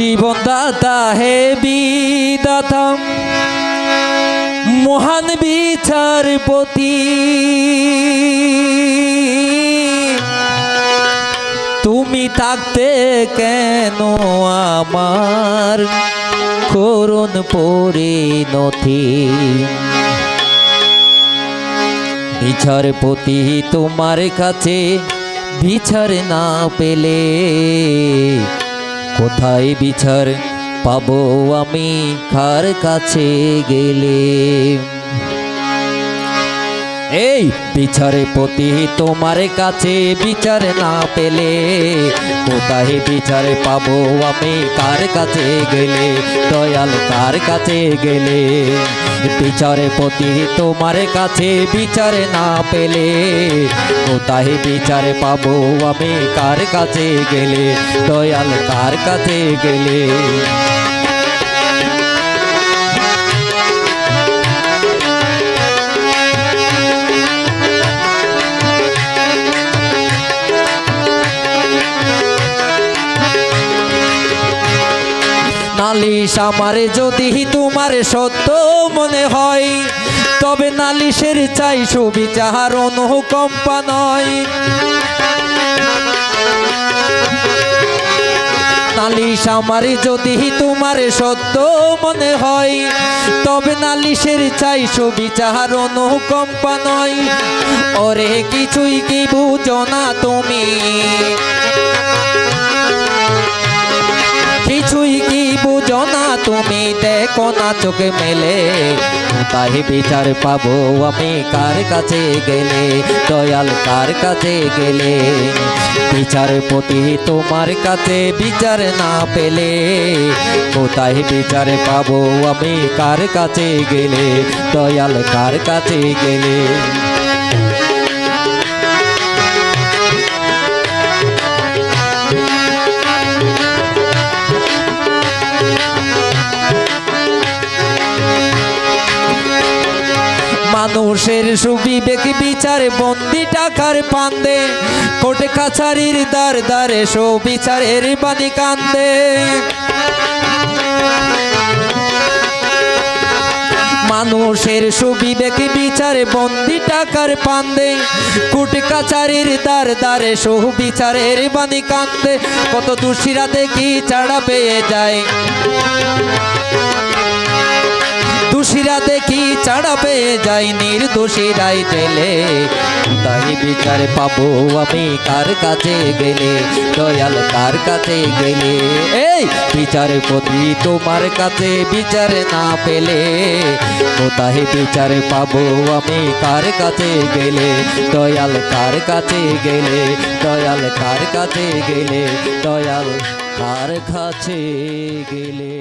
জীবন দাতা হে বিদাতা মহান বিচারপতি। তুমি থাকতে কেন আমার করুণ পরিণতি? বিচারপতি তোমার কাছে বিচার না পেলে কোথায় বিচার পাবো আমি? কার কাছে গেলে? এই বিচারে পতি তোমার কাছে বিচার না পেলে। কোথায় বিচার পাবো আমি? কার কাছে গেলে? দয়াল কার কাছে গেলে? বিচারে পতি, তোমার কাছে বিচার না পেলে কোথায় বিচার পাবো আমি? কার কাছে গেলে? দয়াল কার কাছে গেলে? নালিশ আমার যদি তোমার সত্য মনে হয়, তবে নালিশের চাই সুবিচার অনুকম্পা নয়। নালিশ আমার যদি তোমার সত্য মনে হয়, তবে নালিশের চাই সুবিচার অনুকম্পা নয়। ওরে কিছুই কি বুঝো না তুমি? তুমি দেখো না চোখে মেলে। তাই বিচার পাবো আমি? কার কাছে গেলে? দয়াল কার কাছে গেলে? বিচার প্রতি তোমার কাছে বিচার না পেলে। কোথায় বিচার পাবো আমি? কার কাছে গেলে? দয়াল কার কাছে গেলে? মানুষের সুবিবেক বিচার, বন্দি টাকার পান্দে কোটে কাছারির দ্বার দ্বারে সুবিচারের বাণী কান্দে। মানুষের সুবিবেক বিচার, বন্দি টাকার পান্দে কুট কাছারির দ্বার দ্বারে সুবিচারের বাণী কান্দে। কত দোষীরা দেখি চাড়া পেয়ে যায়। ছাড়া পেয়ে যাই নির্দোষীরাই জেলে। তাই বিচার পাবো আমি কার কাছে গেলে? দয়াল কার কাছে গেলে? এই বিচার প্রতি তোমার কাছে বিচার না পেলে। কোথায় বিচার পাবো আমি কার কাছে গেলে? দয়াল কার কাছে গেলে? দয়াল কার কাছে গেলে? দয়াল কার কাছে গেলে?